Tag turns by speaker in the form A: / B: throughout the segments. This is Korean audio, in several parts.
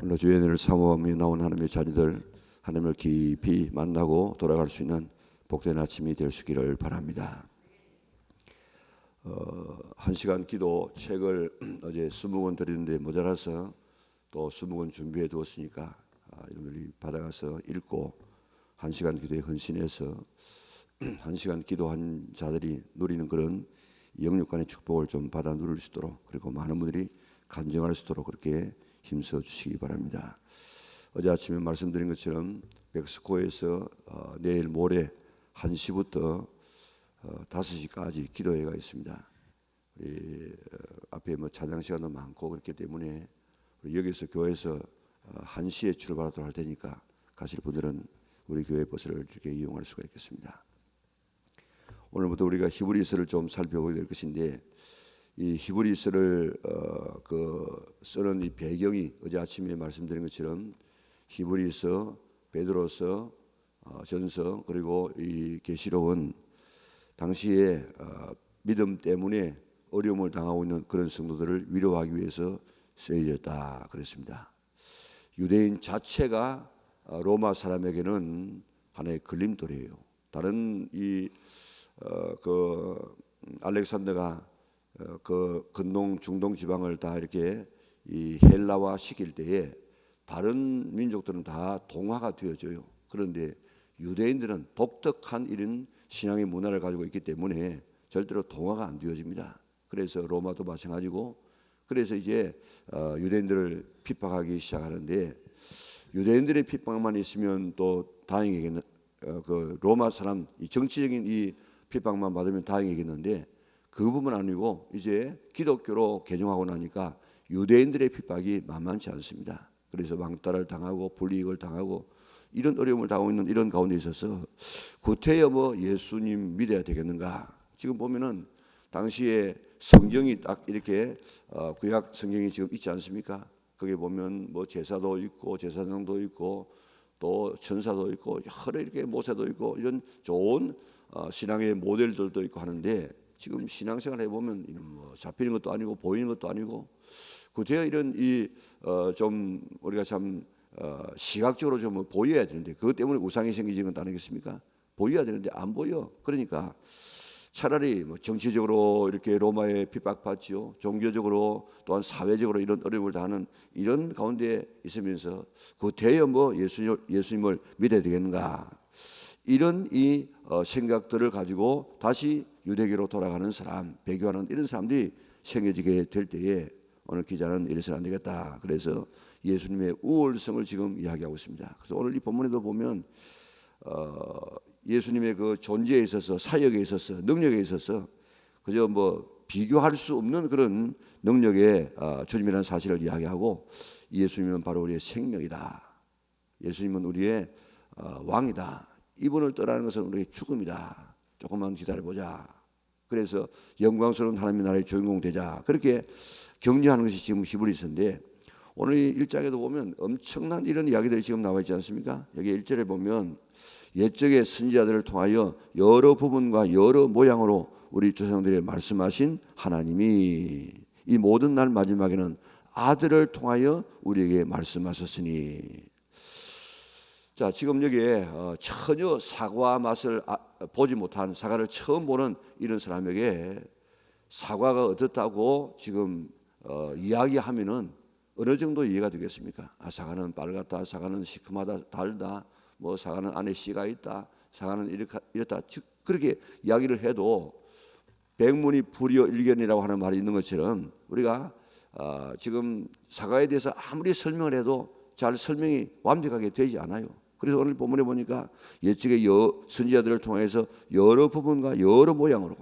A: 오늘 주의 은혜를 사모하며 나온 하나님의 자녀들 하나님을 깊이 만나고 돌아갈 수 있는 복된 아침이 될 수 있기를 바랍니다. 어, 한 시간 기도 책을 어제 스무 권 드리는데 모자라서 또 스무 권 준비해 두었으니까 아, 여러분들이 받아가서 읽고 한 시간 기도에 헌신해서 한 시간 기도한 자들이 누리는 그런 영육간의 축복을 좀 받아 누릴 수 있도록 그리고 많은 분들이 간증할 수 있도록 그렇게 힘써 주시기 바랍니다. 어제 아침에 말씀드린 것처럼 멕시코에서 어, 내일 모레 1시부터 어, 5시까지 기도회가 있습니다. 우리 어, 앞에 뭐 찬양 시간도 많고 그렇기 때문에 여기서 교회에서 어, 1시에 출발하도록 할 테니까 가실 분들은 우리 교회 버스를 이렇게 이용할 수가 있겠습니다. 오늘부터 우리가 히브리서를 좀 살펴보게 될 것인데 이 히브리서를 어, 그 쓰는 이 배경이 어제 아침에 말씀드린 것처럼 히브리서, 베드로서, 어, 전서 그리고 이 계시록은 당시에 어, 믿음 때문에 어려움을 당하고 있는 그런 성도들을 위로하기 위해서 쓰여졌다 그랬습니다. 유대인 자체가 어, 로마 사람에게는 하나의 걸림돌이에요. 다른 이 어, 그 알렉산더가 어, 그 근동 중동 지방을 다 이렇게 이 헬라화 시킬 때에 다른 민족들은 다 동화가 되어져요. 그런데 유대인들은 독특한 이런 신앙의 문화를 가지고 있기 때문에 절대로 동화가 안 되어집니다. 그래서 로마도 마찬가지고 그래서 이제 어, 유대인들을 핍박하기 시작하는데 유대인들의 핍박만 있으면 또 다행이겠는 어, 그 로마 사람 이 정치적인 이 핍박만 받으면 다행이겠는데 그 부분 아니고 이제 기독교로 개종하고 나니까 유대인들의 핍박이 만만치 않습니다. 그래서 왕따를 당하고 불이익을 당하고 이런 어려움을 당하고 있는 이런 가운데 있어서 구태여 뭐 예수님 믿어야 되겠는가? 지금 보면은 당시에 성경이 딱 이렇게 어, 구약 성경이 지금 있지 않습니까? 거기 보면 뭐 제사도 있고 제사장도 있고 또 천사도 있고 여러 이렇게 모세도 있고 이런 좋은 어, 신앙의 모델들도 있고 하는데 지금 신앙생활 해보면 뭐 잡히는 것도 아니고 보이는 것도 아니고 구태여 이런 이좀 우리가 참 어, 시각적으로 좀 보여야 되는데 그것 때문에 우상이 생기지는 것 아니겠습니까? 보여야 되는데 안 보여. 그러니까 차라리 뭐 정치적으로 이렇게 로마에 핍박받지요. 종교적으로 또한 사회적으로 이런 어려움을 당하는 이런 가운데 있으면서 그 대여 뭐 예수 예수님을 믿어야 되겠는가? 이런 이 어, 생각들을 가지고 다시 유대교로 돌아가는 사람, 배교하는 이런 사람들이 생겨지게 될 때에 오늘 기자는 이래서는 안 되겠다. 그래서 예수님의 우월성을 지금 이야기하고 있습니다. 그래서 오늘 이 본문에도 보면 어, 예수님의 그 존재에 있어서 사역에 있어서 능력에 있어서 그저 뭐 비교할 수 없는 그런 능력의 어, 주님이라는 사실을 이야기하고 예수님은 바로 우리의 생명이다. 예수님은 우리의 어, 왕이다. 이분을 떠나는 것은 우리의 죽음이다. 조금만 기다려 보자. 그래서 영광스러운 하나님의 나라의 주인공 되자. 그렇게 격려하는 것이 지금 히브리서인데 오늘 일장에도 보면 엄청난 이런 이야기들이 지금 나와 있지 않습니까? 여기 일절에 보면 옛적의 선지자들을 통하여 여러 부분과 여러 모양으로 우리 조상들이 말씀하신 하나님이 이 모든 날 마지막에는 아들을 통하여 우리에게 말씀하셨으니 자 지금 여기에 어, 전혀 사과 맛을 아, 보지 못한 사과를 처음 보는 이런 사람에게 사과가 어떻다고 지금 어, 이야기하면은 어느 정도 이해가 되겠습니까? 아, 사과는 빨갛다, 사과는 시큼하다, 달다, 뭐 사과는 안에 씨가 있다, 사과는 이렇다, 이렇다. 즉 그렇게 이야기를 해도 백문이 불여 일견이라고 하는 말이 있는 것처럼 우리가 어, 지금 사과에 대해서 아무리 설명을 해도 잘 설명이 완벽하게 되지 않아요. 그래서 오늘 본문에 보니까 옛적의 여, 선지자들을 통해서 여러 부분과 여러 모양으로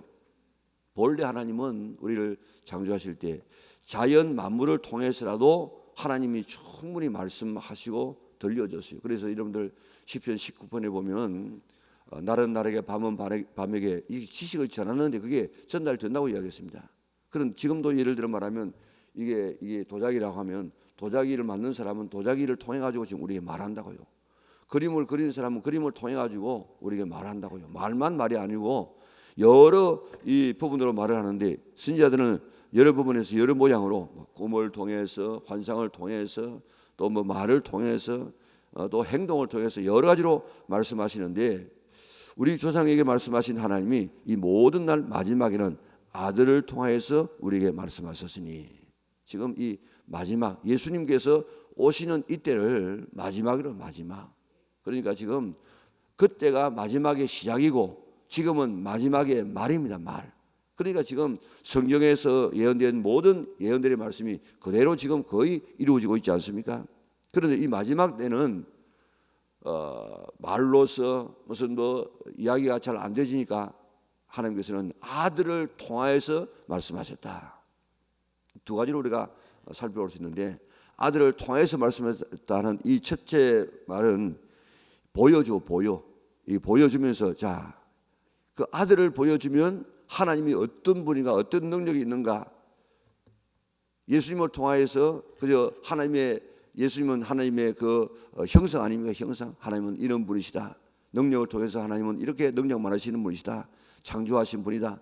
A: 본래 하나님은 우리를 창조하실 때 자연 만물을 통해서라도 하나님이 충분히 말씀하시고 들려줬어요. 그래서 여러분들 시편 19편에 보면 어, 날은 날에게 밤은 밤에게 이 지식을 전하는데 그게 전달된다고 이야기했습니다. 그런 지금도 예를 들어 말하면 이게 이게 도자기라고 하면 도자기를 만든 사람은 도자기를 통해 가지고 지금 우리에게 말한다고요. 그림을 그리는 사람은 그림을 통해 가지고 우리에게 말한다고요. 말만 말이 아니고 여러 이 부분으로 말을 하는데 신자들은 여러 부분에서 여러 모양으로 꿈을 통해서 환상을 통해서 또 뭐 말을 통해서 어, 또 행동을 통해서 여러 가지로 말씀하시는데 우리 조상에게 말씀하신 하나님이 이 모든 날 마지막에는 아들을 통하여서 우리에게 말씀하셨으니 지금 이 마지막 예수님께서 오시는 이때를 마지막으로 마지막 그러니까 지금 그때가 마지막의 시작이고 지금은 마지막의 말입니다 말 그러니까 지금 성경에서 예언된 모든 예언들의 말씀이 그대로 지금 거의 이루어지고 있지 않습니까? 그런데 이 마지막 때는 어, 말로서 무슨 뭐 이야기가 잘 안 되지니까 하나님께서는 아들을 통하여서 말씀하셨다. 두 가지로 우리가 살펴볼 수 있는데 아들을 통해서 말씀했다는 이 첫째 말은 보여줘 보여. 이 보여주면서 자 그 아들을 보여주면 하나님이 어떤 분인가 어떤 능력이 있는가? 예수님을 통하여서 그저 하나님의 예수님은 하나님의 그 어, 형상 아닙니까? 형상? 하나님은 이런 분이시다. 능력을 통해서 하나님은 이렇게 능력만 하시는 분이시다. 창조하신 분이다.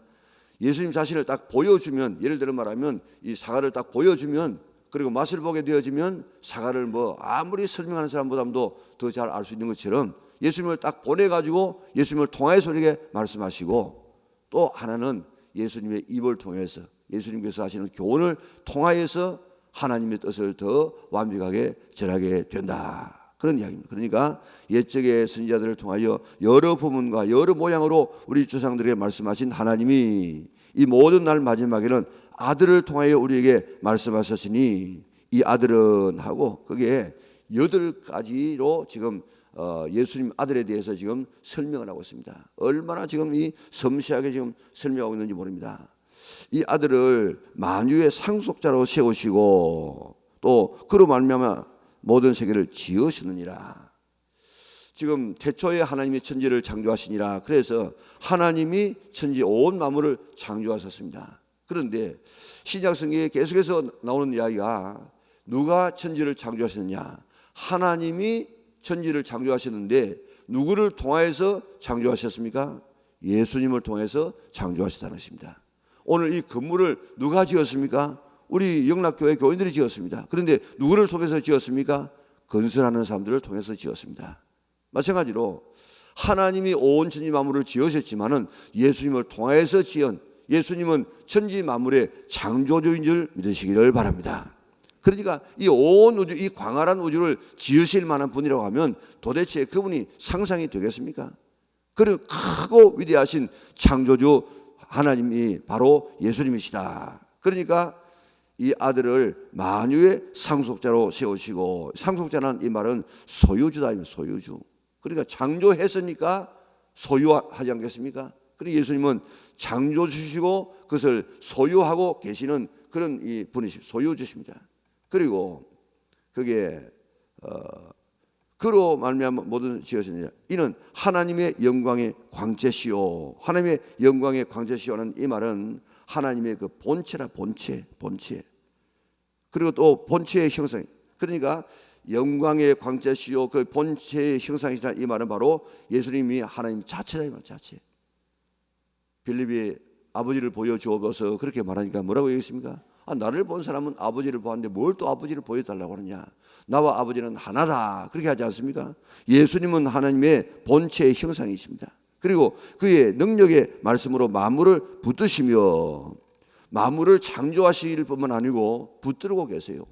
A: 예수님 자신을 딱 보여주면 예를 들어 말하면 이 사과를 딱 보여주면 그리고 맛을 보게 되어지면 사과를 뭐 아무리 설명하는 사람보다도 더 잘 알 수 있는 것처럼 예수님을 딱 보내 가지고 예수님을 통해서 우리에게 말씀하시고 또 하나는 예수님의 입을 통해서 예수님께서 하시는 교훈을 통하여서 하나님의 뜻을 더 완벽하게 전하게 된다. 그런 이야기입니다. 그러니까 옛적의 선지자들을 통하여 여러 부문과 여러 모양으로 우리 조상들에게 말씀하신 하나님이 이 모든 날 마지막에는 아들을 통하여 우리에게 말씀하셨으니 이 아들은 하고 그게 여덟 가지로 지금 어, 예수님 아들에 대해서 지금 설명을 하고 있습니다. 얼마나 지금 이 섬세하게 지금 설명하고 있는지 모릅니다. 이 아들을 만유의 상속자로 세우시고 또 그로 말미암아 모든 세계를 지으시느니라. 지금 태초에 하나님이 천지를 창조하시니라. 그래서 하나님이 천지 온 만물을 창조하셨습니다. 그런데 신약 성경에 계속해서 나오는 이야기가 누가 천지를 창조하셨느냐? 하나님이 천지를 창조하셨는데 누구를 통하여서 창조하셨습니까? 예수님을 통해서 창조하셨다는 것입니다. 오늘 이 건물을 누가 지었습니까? 우리 영락교회 교인들이 지었습니다. 그런데 누구를 통해서 지었습니까? 건설하는 사람들을 통해서 지었습니다. 마찬가지로 하나님이 온 천지 만물을 지으셨지만은 예수님을 통해서 지은 예수님은 천지 만물의 창조주인 줄 믿으시기를 바랍니다. 그러니까 이 온 우주, 이 광활한 우주를 지으실 만한 분이라고 하면 도대체 그분이 상상이 되겠습니까? 그리고 크고 위대하신 창조주 하나님이 바로 예수님이시다. 그러니까 이 아들을 만유의 상속자로 세우시고 상속자는 이 말은 소유주다 소유주. 그러니까 창조했으니까 소유하지 않겠습니까? 그리고 예수님은 창조 주시고 그것을 소유하고 계시는 그런 이 분이십 소유주십니다. 그리고 그게 어 그로 말미암아 모든 지어지느냐 이는 하나님의 영광의 광채시요 하나님의 영광의 광채시요는 이 말은 하나님의 그 본체라 본체 본체. 그리고 또 본체의 형상 그러니까 영광의 광채시요 그 본체의 형상이시라 이 말은 바로 예수님이 하나님 자체다 이 말 자체 빌립이 아버지를 보여주어서 그렇게 말하니까 뭐라고 얘기했습니까? 아, 나를 본 사람은 아버지를 보았는데 뭘 또 아버지를 보여달라고 하느냐? 나와 아버지는 하나다. 그렇게 하지 않습니까? 예수님은 하나님의 본체의 형상이십니다. 그리고 그의 능력의 말씀으로 만물을 붙드시며 만물을 창조하실 뿐만 아니고 붙들고 계세요.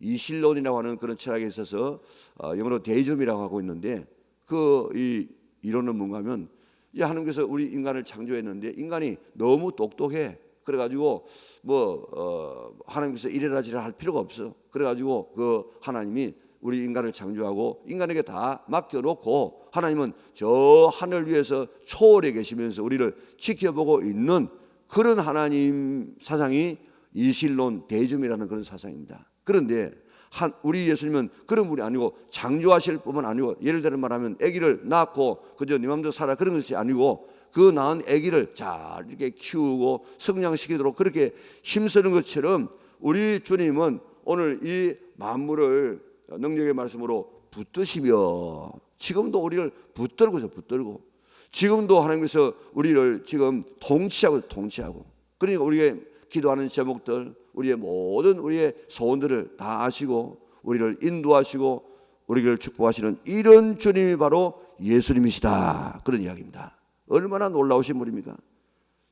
A: 이실론이라고 하는 그런 철학에 있어서 어, 영어로 데이즘이라고 하고 있는데 그 이 이론은 뭔가 하면 이제 하나님께서 우리 인간을 창조했는데 인간이 너무 똑똑해. 그래가지고 뭐 어, 하나님께서 이래라 저래라 할 필요가 없어. 그래가지고 그 하나님이 우리 인간을 창조하고 인간에게 다 맡겨놓고 하나님은 저 하늘 위에서 초월해 계시면서 우리를 지켜보고 있는 그런 하나님 사상이 이실론 대즘이라는 그런 사상입니다. 그런데 한 우리 예수님은 그런 분이 아니고 창조하실 뿐만 아니고 예를 들어 말하면 아기를 낳고 그저 네 맘대로 살아 그런 것이 아니고 그 낳은 아기를 잘 이렇게 키우고 성장시키도록 그렇게 힘쓰는 것처럼 우리 주님은 오늘 이 만물을 능력의 말씀으로 붙드시며 지금도 우리를 붙들고 붙들고. 지금도 하나님께서 우리를 지금 통치하고 통치하고. 그러니까 우리의 기도하는 제목들 우리의 모든 우리의 소원들을 다 아시고 우리를 인도하시고 우리를 축복하시는 이런 주님이 바로 예수님이시다. 그런 이야기입니다. 얼마나 놀라우신 분입니까?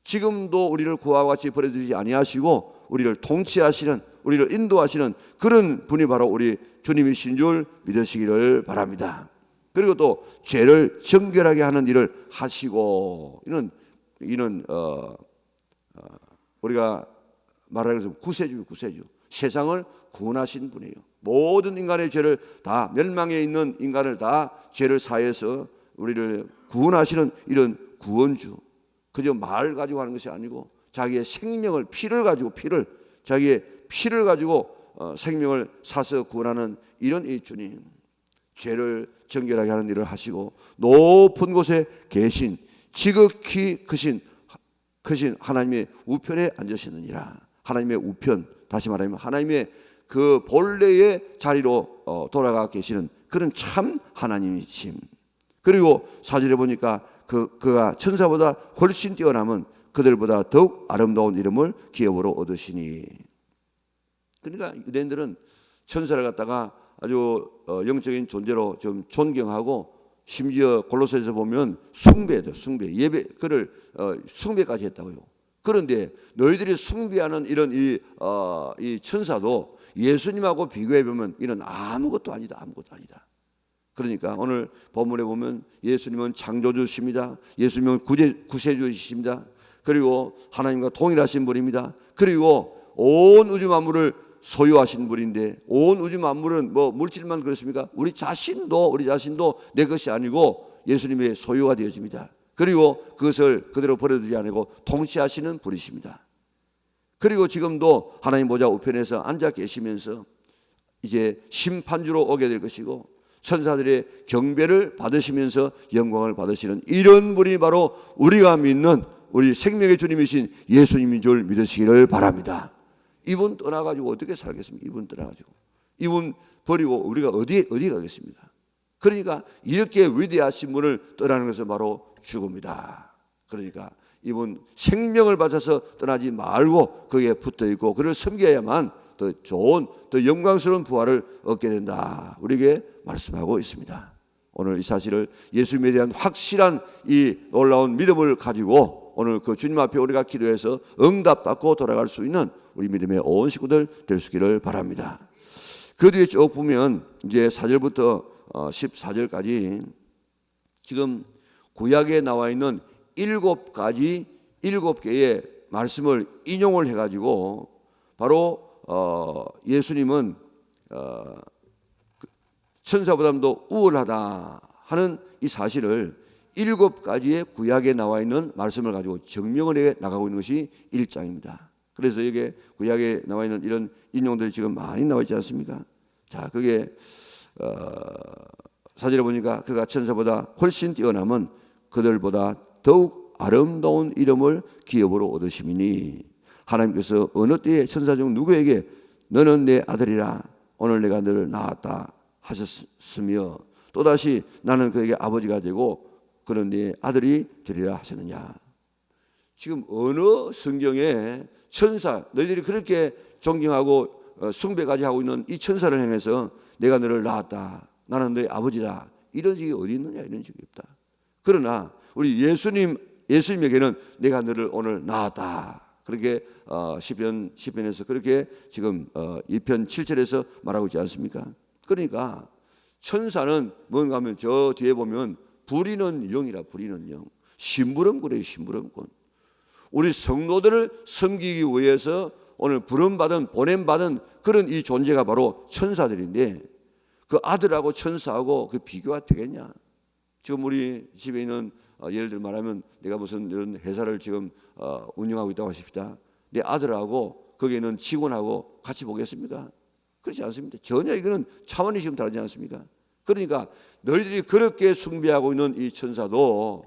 A: 지금도 우리를 그와 같이 버려두지 아니하시고 우리를 통치하시는 우리를 인도하시는 그런 분이 바로 우리 주님이신 줄 믿으시기를 바랍니다. 그리고 또 죄를 정결하게 하는 일을 하시고 이는 이는 어, 어 우리가 말하는 구세주 구세주 세상을 구원하신 분이에요. 모든 인간의 죄를 다 멸망에 있는 인간을 다 죄를 사해서 우리를 구원하시는 이런 구원주. 그저 말 가지고 하는 것이 아니고 자기의 생명을 피를 가지고 피를 자기의 피를 가지고 어, 생명을 사서 구원하는 이런 이 주님. 죄를 정결하게 하는 일을 하시고 높은 곳에 계신 지극히 크신 크신 하나님의 우편에 앉으시느니라. 하나님의 우편 다시 말하면 하나님의 그 본래의 자리로 어, 돌아가 계시는 그런 참 하나님이심. 그리고 사절에 보니까 그 그가 천사보다 훨씬 뛰어남은 그들보다 더욱 아름다운 이름을 기업으로 얻으시니. 그러니까 유대인들은 천사를 갖다가 아주 어, 영적인 존재로 좀 존경하고 심지어 골로새에서 보면 숭배죠 숭배 예배 그를 어, 숭배까지 했다고요. 그런데 너희들이 숭배하는 이런 이, 어, 이 천사도 예수님하고 비교해 보면 이는 아무것도 아니다 아무것도 아니다. 그러니까 오늘 본문에 보면 예수님은 창조주십니다. 예수님은 구제, 구세주이십니다. 그리고 하나님과 동일하신 분입니다. 그리고 온 우주 만물을 소유하신 분인데 온 우주 만물은 뭐 물질만 그렇습니까? 우리 자신도 우리 자신도 내 것이 아니고 예수님의 소유가 되어집니다. 그리고 그것을 그대로 버려두지 않고 통치하시는 분이십니다. 그리고 지금도 하나님 보좌 우편에서 앉아 계시면서 이제 심판주로 오게 될 것이고 천사들의 경배를 받으시면서 영광을 받으시는 이런 분이 바로 우리가 믿는 우리 생명의 주님이신 예수님인 줄 믿으시기를 바랍니다. 이분 떠나가지고 어떻게 살겠습니까? 이분 떠나가지고 이분 버리고 우리가 어디 어디 가겠습니까? 그러니까 이렇게 위대하신 분을 떠나는 것은 바로 죽음이다. 그러니까 이분 생명을 바쳐서 떠나지 말고 거기에 붙어 있고 그를 섬겨야만 더 좋은 더 영광스러운 부활을 얻게 된다. 우리에게 말씀하고 있습니다. 오늘 이 사실을 예수님에 대한 확실한 이 놀라운 믿음을 가지고 오늘 그 주님 앞에 우리가 기도해서 응답받고 돌아갈 수 있는 우리 믿음의 온 식구들 될 수 있기를 바랍니다. 그 뒤에 쭉 보면 이제 4절부터 14절까지 어, 지금 구약에 나와 있는 일곱 가지 일곱 개의 말씀을 인용을 해가지고 바로 어 예수님은 어 천사보다도 우월하다 하는 이 사실을 일곱 가지의 구약에 나와 있는 말씀을 가지고 증명을 해 나가고 있는 것이 1장입니다. 그래서 여기에 구약에 나와 있는 이런 인용들이 지금 많이 나와 있지 않습니까? 자, 그게 어, 사절에 보니까 그가 천사보다 훨씬 뛰어남은 그들보다 더욱 아름다운 이름을 기업으로 얻으심이니 하나님께서 어느 때에 천사 중 누구에게 너는 내 아들이라 오늘 내가 너를 낳았다 하셨으며 또다시 나는 그에게 아버지가 되고 그런 네 아들이 되리라 하셨느냐? 지금 어느 성경에 천사 너희들이 그렇게 존경하고 어, 숭배까지 하고 있는 이 천사를 향해서 내가 너를 낳았다. 나는 너의 아버지다. 이런 적이 어디 있느냐? 이런 적이 없다. 그러나 우리 예수님 예수님에게는 내가 너를 오늘 낳았다. 그렇게 어, 시편 시편에서 그렇게 지금 어, 2편 7절에서 말하고 있지 않습니까? 그러니까 천사는 뭔가 하면 저 뒤에 보면 부리는 영이라 부리는 영. 심부름꾼이에요, 심부름꾼. 우리 성도들을 섬기기 위해서 오늘 부름받은 보냄받은 그런 이 존재가 바로 천사들인데 그 아들하고 천사하고 그 비교가 되겠냐? 지금 우리 집에 있는 어, 예를 들어 말하면 내가 무슨 이런 회사를 지금 어, 운영하고 있다고 하십시다. 내 아들하고 거기에는 직원하고 같이 보겠습니까? 그렇지 않습니다. 전혀 이거는 차원이 지금 다르지 않습니까? 그러니까 너희들이 그렇게 숭배하고 있는 이 천사도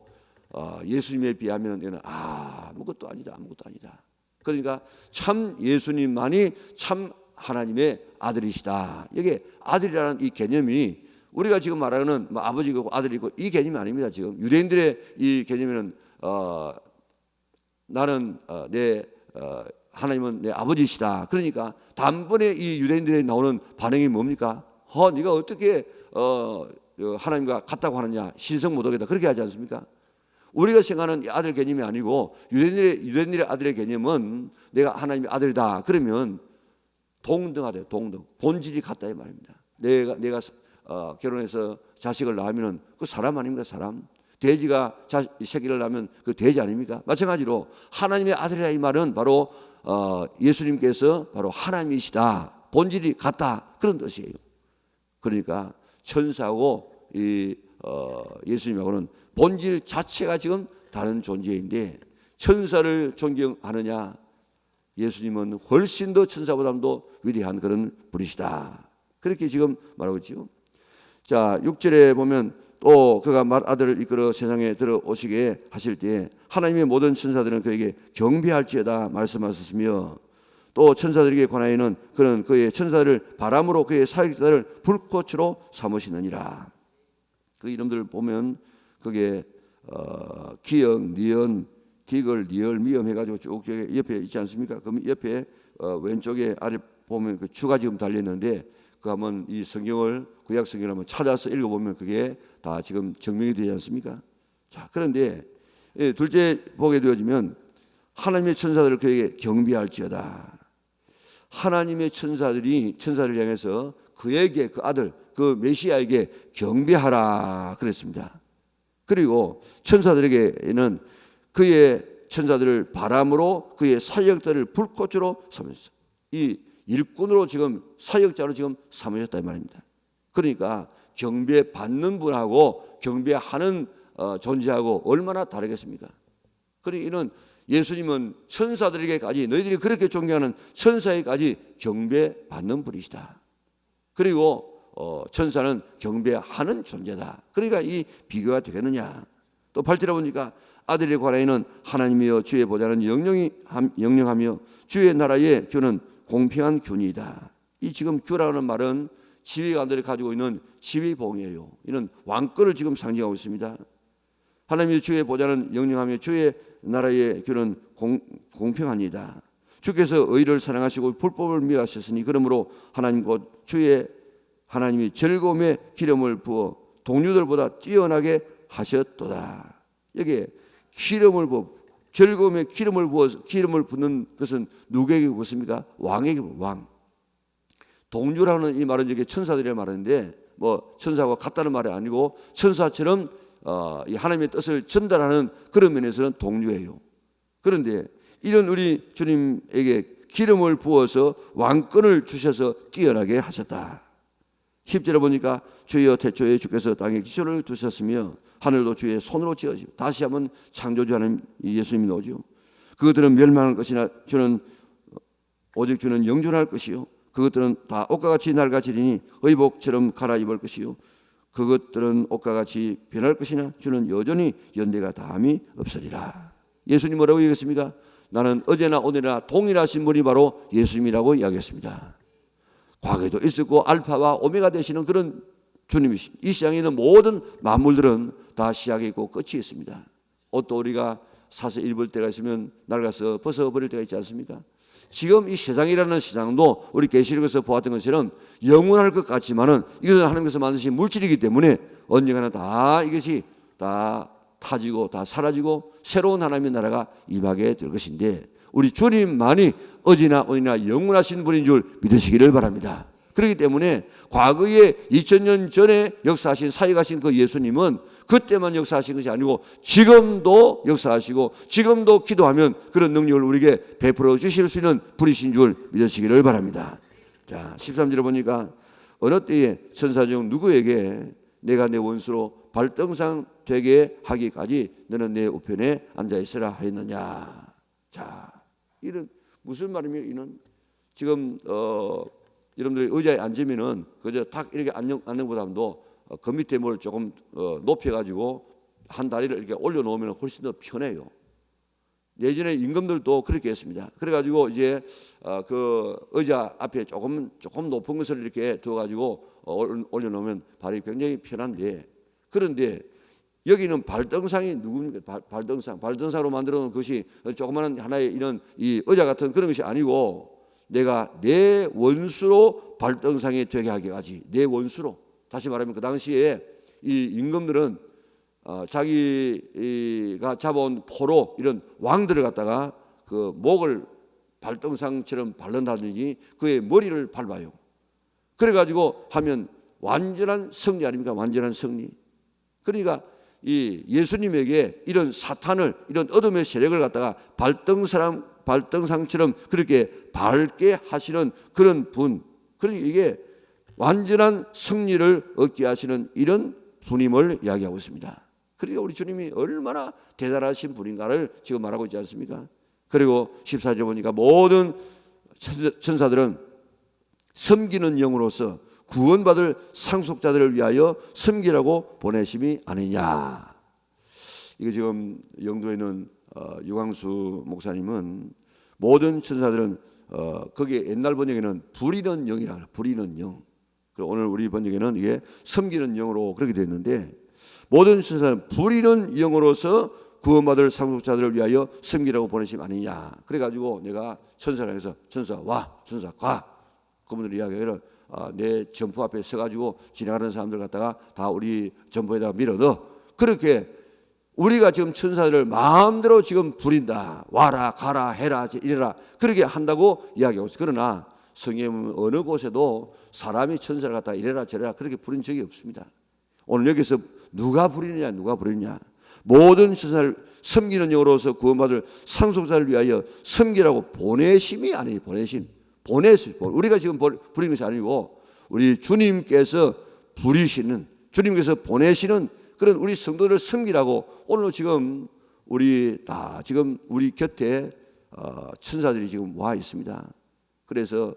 A: 어, 예수님에 비하면 이는 아무것도 아니다, 아무것도 아니다. 그러니까 참 예수님만이 참 하나님의 아들이시다. 이게 아들이라는 이 개념이 우리가 지금 말하는 뭐 아버지고 아들이고 이 개념이 아닙니다. 지금 유대인들의 이 개념에는 어, 나는 어, 내 어, 하나님은 내 아버지시다. 그러니까 단번에 이 유대인들이 나오는 반응이 뭡니까? 어, 네가 어떻게 어, 어, 하나님과 같다고 하느냐? 신성 모독이다. 그렇게 하지 않습니까? 우리가 생각하는 이 아들 개념이 아니고 유대인들의, 유대인들의 아들의 개념은 내가 하나님의 아들이다. 그러면 동등하대 동등 본질이 같다 이 말입니다. 내가 내가 어, 결혼해서 자식을 낳으면은 그 사람 아닙니까 사람? 돼지가 자, 새끼를 낳으면 그 돼지 아닙니까? 마찬가지로 하나님의 아들이라 이 말은 바로 어, 예수님께서 바로 하나님이시다. 본질이 같다 그런 뜻이에요. 그러니까 천사하고 이 어, 예수님하고는 본질 자체가 지금 다른 존재인데 천사를 존경하느냐 예수님은 훨씬 더 천사보다도 위대한 그런 분이시다. 그렇게 지금 말하고 있죠. 자, 6절에 보면 또 그가 말 아들을 이끌어 세상에 들어오시게 하실 때 하나님의 모든 천사들은 그에게 경배할지어다 말씀하셨으며 또 천사들에게 관하여는 그는 그의 천사를 바람으로 그의 사역자를 불꽃으로 삼으시느니라. 그 이름들 보면 그게 어, 기역, 니언, 디글, 리얼, 미엄 해가지고 쭉 옆에 있지 않습니까? 그럼 옆에 어, 왼쪽에 아래 보면 그 주가 지금 달려 있는데 그 한번 이 성경을 구약 성경을 한번 찾아서 읽어보면 그게 다 지금 증명이 되지 않습니까? 자 그런데 예, 둘째 보게 되어지면 하나님의 천사들을 그에게 경비할지어다. 하나님의 천사들이 천사를 향해서 그에게 그 아들 그 메시아에게 경배하라 그랬습니다. 그리고 천사들에게는 그의 천사들을 바람으로 그의 사역자를 불꽃으로 삼으셨어. 이 일꾼으로 지금 사역자로 지금 삼으셨다 이 말입니다. 그러니까 경배 받는 분하고 경배하는 어, 존재하고 얼마나 다르겠습니까? 그리고 이는 예수님은 천사들에게까지 너희들이 그렇게 존경하는 천사에까지 경배 받는 분이시다. 그리고 어, 천사는 경배하는 존재다. 그러니까 이 비교가 되겠느냐? 또 8절에 보니까 아들의 관하에는 하나님이여 주의 보좌는 영영이 영영하며 주의 나라의 규는 공평한 균이다. 이 지금 규라는 말은 지휘관들이 가지고 있는 지휘봉이에요. 이는 왕권을 지금 상징하고 있습니다. 하나님의 주의 보좌는 영영하며 주의 나라의 규는 공, 공평하니다. 주께서 의를 사랑하시고 불법을 미하셨으니 그러므로 하나님 곧 주의 하나님이 즐거움의 기름을 부어 동료들보다 뛰어나게 하셨도다. 여기 기름을 부어 즐거움의 기름을 부어서 기름을 붓는 것은 누구에게 부었습니까? 왕에게 왕. 동주라는 이 말은 이게 천사들의 말인데 뭐 천사와 같다는 말이 아니고 천사처럼 어, 이 하나님의 뜻을 전달하는 그런 면에서는 동료예요. 그런데 이런 우리 주님에게 기름을 부어서 왕권을 주셔서 뛰어나게 하셨다. 10절에 보니까 주여 태초에 주께서 땅에 기초를 두셨으며 하늘도 주의 손으로 지어지고 다시 한번 창조주 하는 예수님이 나오죠. 그것들은 멸망할 것이나 주는 오직 주는 영존할 것이요. 그것들은 다 옷과 같이 낡아지리니 의복처럼 갈아입을 것이요. 그것들은 옷과 같이 변할 것이나 주는 여전히 연대가 다함이 없으리라. 예수님 뭐라고 얘기했습니까? 나는 어제나 오늘이나 동일하신 분이 바로 예수님이라고 이야기했습니다. 과거에도 있었고 알파와 오메가 되시는 그런 주님이십니다. 이 세상에 있는 모든 만물들은 다 시작이 있고 끝이 있습니다. 옷도 우리가 사서 입을 때가 있으면 낡아서 벗어버릴 때가 있지 않습니까? 지금 이 세상이라는 시장도 우리 계시록에서 보았던 것처럼 영원할 것 같지만은 이것은 하나님께서 만드신 물질이기 때문에 언젠가는 다 이것이 다 타지고 다 사라지고 새로운 하나님의 나라가 임하게 될 것인데 우리 주님만이 어제나 오늘이나 영원하신 분인 줄 믿으시기를 바랍니다. 그렇기 때문에 과거에 2000년 전에 역사하신 사역하신 그 예수님은 그때만 역사하신 것이 아니고 지금도 역사하시고 지금도 기도하면 그런 능력을 우리에게 베풀어 주실 수 있는 분이신 줄 믿으시기를 바랍니다. 자, 13절에 보니까 어느 때에 천사 중 누구에게 내가 내 원수로 발등상 되게 하기까지 너는 내 우편에 앉아 있으라 하였느냐. 자, 이런 무슨 말이며 이는 지금 어 여러분들이 의자에 앉으면은 그저 탁 이렇게 앉는 앉는 보다도 어, 그 밑에 뭘 조금 어, 높여가지고 한 다리를 이렇게 올려놓으면 훨씬 더 편해요. 예전에 임금들도 그렇게 했습니다. 그래가지고 이제 어, 그 의자 앞에 조금 조금 높은 것을 이렇게 두어가지고 어, 올려놓으면 발이 굉장히 편한데 그런데 여기는 발등상이 누굽니까? 발, 발등상. 발등상으로 만들어 놓은 것이 조그마한 하나의 이런 이 의자 같은 그런 것이 아니고 내가 내 원수로 발등상이 되게 하기까지 내 원수로 다시 말하면 그 당시에 이 임금들은 어, 자기가 잡아온 포로 이런 왕들을 갖다가 그 목을 발등상처럼 밟는다든지 그의 머리를 밟아요. 그래가지고 하면 완전한 승리 아닙니까? 완전한 승리. 그러니까 이 예수님에게 이런 사탄을 이런 어둠의 세력을 갖다가 발등 사람 발등상처럼 그렇게 밝게 하시는 그런 분. 그러니까 이게 완전한 승리를 얻게 하시는 이런 분임을 이야기하고 있습니다. 그러니까 우리 주님이 얼마나 대단하신 분인가를 지금 말하고 있지 않습니까? 그리고 14절 보니까 모든 천사들은 섬기는 영으로서 구원받을 상속자들을 위하여 섬기라고 보내심이 아니냐. 이거 지금 영도에 있는 어, 유광수 목사님은 모든 천사들은 어, 거기에 옛날 번역에는 부리는 영이라 부리는 영. 오늘 우리 번역에는 이게 섬기는 영으로 그렇게 되어 있는데 모든 천사는 부리는 영으로서 구원받을 상속자들을 위하여 섬기라고 보내심 아니냐. 그래가지고 내가 천사를 해서 천사 와 천사 가. 그분들 이야기를 아, 내 점포 앞에 서가지고 지나가는 사람들 갖다가 다 우리 점포에다가 밀어 넣어. 그렇게 우리가 지금 천사들을 마음대로 지금 부린다. 와라 가라 해라 이래라. 그렇게 한다고 이야기하고 있어. 그러나 성경은 어느 곳에도 사람이 천사를 갖다가 이래라 저래라 그렇게 부린 적이 없습니다. 오늘 여기서 누가 부리느냐 누가 부리느냐? 모든 천사를 섬기는 영으로서 구원받을 상속자를 위하여 섬기라고 보내심이 아니 보내심. 보내시 우리가 지금 부리는 것이 아니고 우리 주님께서 부리시는 주님께서 보내시는 그런 우리 성도를 섬기라고 오늘 지금 우리 다 지금 우리 곁에 어, 천사들이 지금 와 있습니다. 그래서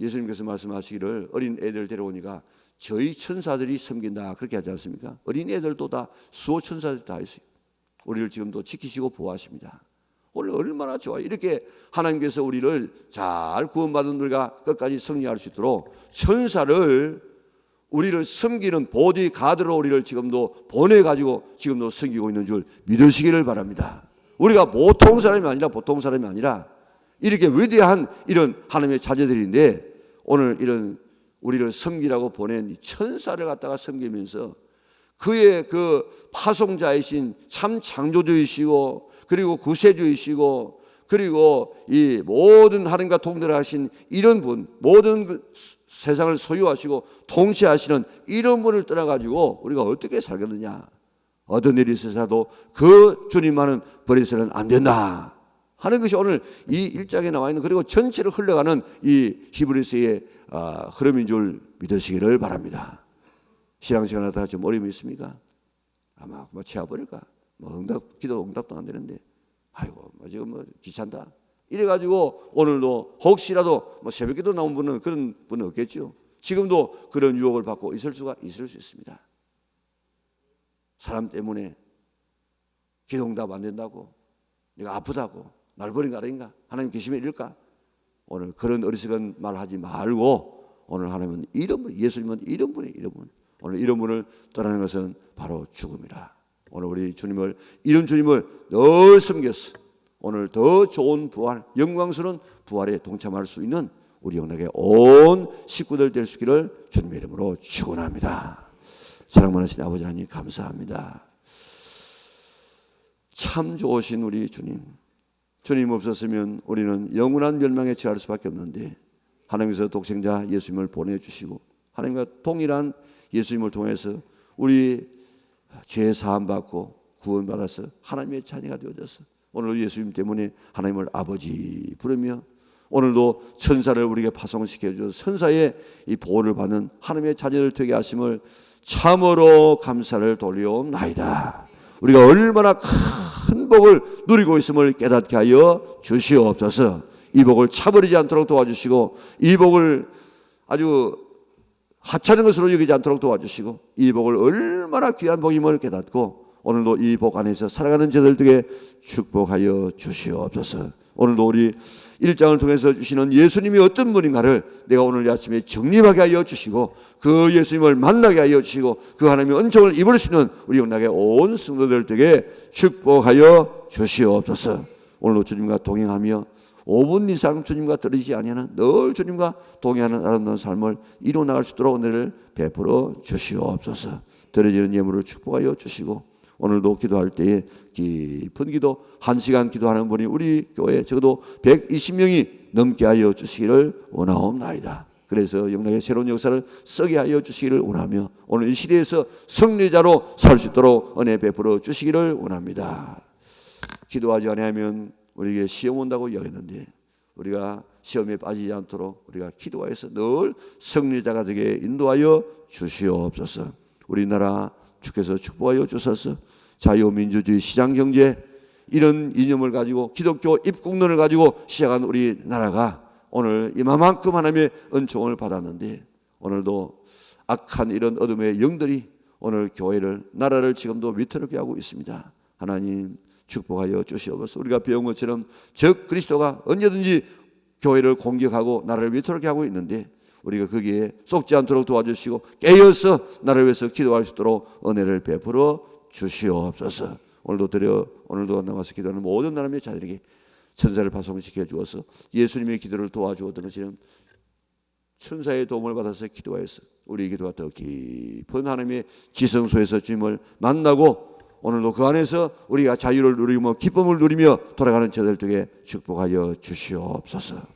A: 예수님께서 말씀하시기를 어린 애들 데려오니까 저희 천사들이 섬긴다 그렇게 하지 않습니까? 어린 애들도 다 수호 천사들 다 있어요. 우리를 지금도 지키시고 보호하십니다. 오늘 얼마나 좋아. 이렇게 하나님께서 우리를 잘 구원받은 우리가 끝까지 승리할 수 있도록 천사를 우리를 섬기는 보디 가드로 우리를 지금도 보내 가지고 지금도 섬기고 있는 줄 믿으시기를 바랍니다. 우리가 보통 사람이 아니라 보통 사람이 아니라 이렇게 위대한 이런 하나님의 자녀들인데 오늘 이런 우리를 섬기라고 보낸 천사를 갖다가 섬기면서 그의 그 파송자이신 참 창조주이시고 그리고 구세주이시고 그리고 이 모든 하나님과 동들하신 이런 분 모든 그 세상을 소유하시고 통치하시는 이런 분을 떠나가지고 우리가 어떻게 살겠느냐. 어떤 일이 있어서라도 그 주님만은 버려서는 안 된다 하는 것이 오늘 이 일장에 나와 있는 그리고 전체를 흘러가는 이 히브리스의 아, 흐름인 줄 믿으시기를 바랍니다 신앙생활 하다가 좀 어려움이 있습니까? 아마 뭐 치아버릴까? 뭐 응답, 기도 응답도 안 되는데, 아이고, 뭐 지금 뭐 귀찮다. 이래가지고 오늘도 혹시라도 뭐 새벽기도 나온 분은 그런 분은 없겠죠. 지금도 그런 유혹을 받고 있을 수가 있을 수 있습니다. 사람 때문에 기도 응답 안 된다고, 내가 아프다고, 날 버린 거 아닌가? 하나님 계시면 이럴까? 오늘 그런 어리석은 말 하지 말고 오늘 하나님은 이런 분, 예수님은 이런 분이 이런 분. 오늘 이런 분을 떠나는 것은 바로 죽음이라. 오늘 우리 주님을 이런 주님을 늘 섬겼어. 오늘 더 좋은 부활, 영광스러운 부활에 동참할 수 있는 우리 영락의 온 식구들 될 수 있기를 주님의 이름으로 축원합니다. 사랑 많으신 아버지 하나님 감사합니다. 참 좋으신 우리 주님. 주님 없었으면 우리는 영원한 멸망에 처할 수밖에 없는데 하나님께서 독생자 예수님을 보내주시고 하나님과 동일한 예수님을 통해서 우리 죄 사함 받고 구원 받아서 하나님의 자녀가 되어져서 오늘 예수님 때문에 하나님을 아버지 부르며 오늘도 천사를 우리에게 파송시켜 주셔서 천사의 이 보호를 받는 하나님의 자녀들 되게 하심을 참으로 감사를 돌려옵나이다. 우리가 얼마나 큰 복을 누리고 있음을 깨닫게 하여 주시옵소서. 이 복을 차버리지 않도록 도와주시고 이 복을 아주 하찮은 것으로 여기지 않도록 도와주시고 이 복을 얼마나 귀한 복임을 깨닫고 오늘도 이 복 안에서 살아가는 저들에게 축복하여 주시옵소서. 오늘도 우리 일장을 통해서 주시는 예수님이 어떤 분인가를 내가 오늘 아침에 정립하게 하여 주시고 그 예수님을 만나게 하여 주시고 그 하나님의 은총을 입을 수 있는 우리 영락의 온 성도들 에게 축복하여 주시옵소서. 오늘도 주님과 동행하며 5분 이상 주님과 떨어지지 아니하는 늘 주님과 동행하는 아름다운 삶을 이루어 나갈 수 있도록 오늘을 베풀어 주시옵소서. 드려지는 예물을 축복하여 주시고 오늘도 기도할 때에 깊은 기도 한 시간 기도하는 분이 우리 교회 적어도 120명이 넘게 하여 주시기를 원하옵나이다. 그래서 영락의 새로운 역사를 쓰게 하여 주시기를 원하며 오늘 이 시대에서 승리자로 살 수 있도록 은혜 베풀어 주시기를 원합니다. 기도하지 않으면 우리에게 시험 온다고 이야기했는데 우리가 시험에 빠지지 않도록 우리가 기도하여서 늘 승리자가 되게 인도하여 주시옵소서. 우리나라 주께서 축복하여 주셔서 자유민주주의 시장경제 이런 이념을 가지고 기독교 입국론을 가지고 시작한 우리 나라가 오늘 이만큼 하나님의 은총을 받았는데 오늘도 악한 이런 어둠의 영들이 오늘 교회를 나라를 지금도 위태롭게 하고 있습니다. 하나님 축복하여 주시옵소서. 우리가 배운 것처럼 적 그리스도가 언제든지 교회를 공격하고 나라를 위태롭게 하고 있는데 우리가 거기에 속지 않도록 도와주시고 깨어서 나를 위해서 기도할 수 있도록 은혜를 베풀어 주시옵소서. 오늘도 드려 오늘도 남아서 기도하는 모든 나라의 자들에게 천사를 파송시켜 주어서 예수님의 기도를 도와주었던 것처럼 천사의 도움을 받아서 기도하여서 우리 기도가 더 깊은 하나님의 지성소에서 주님을 만나고 오늘도 그 안에서 우리가 자유를 누리며 기쁨을 누리며 돌아가는 저들 에게 축복하여 주시옵소서.